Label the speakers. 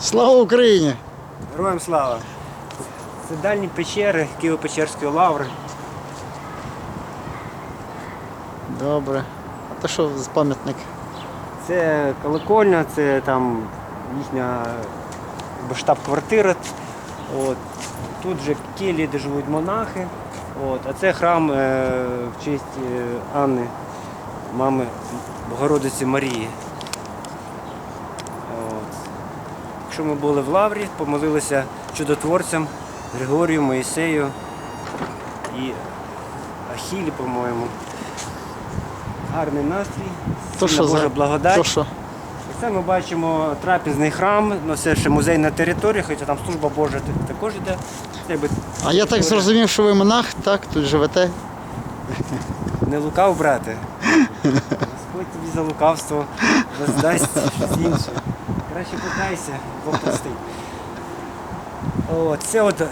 Speaker 1: Слава Україні!
Speaker 2: Героям слава! Це дальні печери Києво-Печерської лаври.
Speaker 1: Добре. А то що за пам'ятник?
Speaker 2: Це колокольня, це там їхня штаб-квартира. От. Тут же келії, де живуть монахи. От. А це храм е, в честь е, Анни, мами Богородиці Марії. От. Якщо ми були в Лаврі, помолилися чудотворцям Григорію, Моїсею і Ахілі, по-моєму. Гарний настрій,
Speaker 1: То що
Speaker 2: Божа
Speaker 1: за
Speaker 2: благодать.
Speaker 1: То що?
Speaker 2: Це ми бачимо трапезний храм, ну це ще музейна територія, хоча там служба Божа т- також йде. Це якби
Speaker 1: А я так зрозумів, що ви монах, так, тут живете.
Speaker 2: Не лукав, брате. Господь тобі за лукавство роздасть щось інше. Краще покайся, Бог простить. От, це от